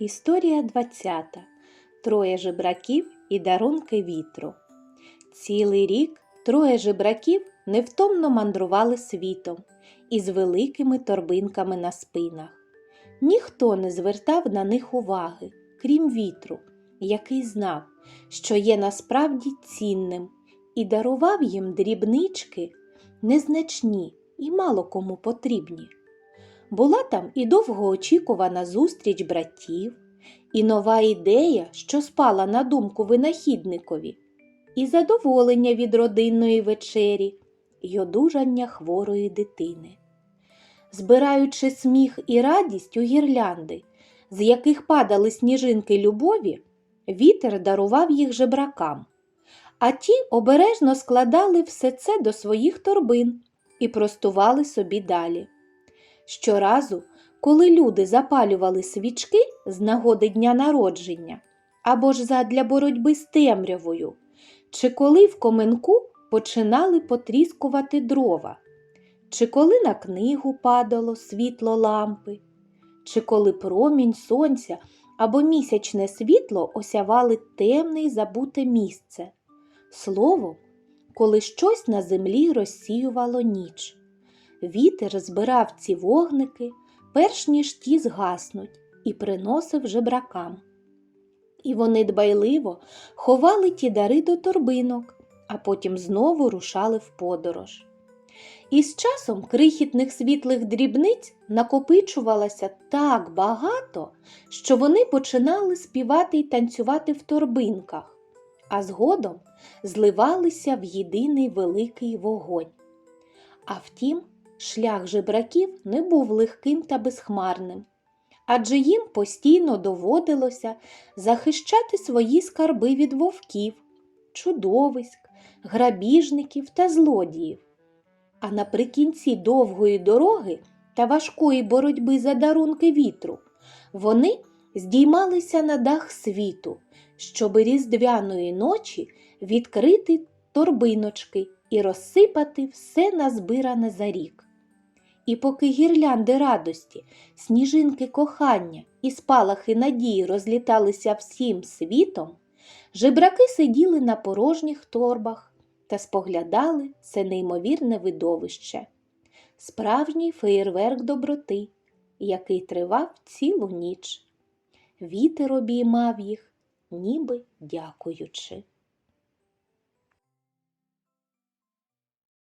Історія 20. Троє жебраків і дарунки вітру. Цілий рік троє жебраків невтомно мандрували світом із великими торбинками на спинах. Ніхто не звертав на них уваги, крім вітру, який знав, що є насправді цінним, і дарував їм дрібнички незначні і мало кому потрібні. Була там і довгоочікувана зустріч братів, і нова ідея, що спала на думку винахідникові, і задоволення від родинної вечері, й одужання хворої дитини. Збираючи сміх і радість у гірлянди, з яких падали сніжинки любові, вітер дарував їх жебракам, а ті обережно складали все це до своїх торбин і простували собі далі. Щоразу, коли люди запалювали свічки з нагоди дня народження або ж задля боротьби з темрявою, чи коли в коменку починали потріскувати дрова, чи коли на книгу падало світло лампи, чи коли промінь сонця або місячне світло осявали темне й забуте місце. Словом, коли щось на землі розсіювало ніч. Вітер збирав ці вогники, перш ніж ті згаснуть, і приносив жебракам. І вони дбайливо ховали ті дари до торбинок, а потім знову рушали в подорож. І з часом крихітних світлих дрібниць накопичувалося так багато, що вони починали співати й танцювати в торбинках, а згодом зливалися в єдиний великий вогонь. А втім, шлях жебраків не був легким та безхмарним, адже їм постійно доводилося захищати свої скарби від вовків, чудовиськ, грабіжників та злодіїв. А наприкінці довгої дороги та важкої боротьби за дарунки вітру вони здіймалися на дах світу, щоби різдвяної ночі відкрити торбиночки і розсипати все назбиране за рік. І поки гірлянди радості, сніжинки кохання і спалахи надії розліталися всім світом, жебраки сиділи на порожніх торбах та споглядали це неймовірне видовище, справжній феєрверк доброти, який тривав цілу ніч. Вітер обіймав їх, ніби дякуючи.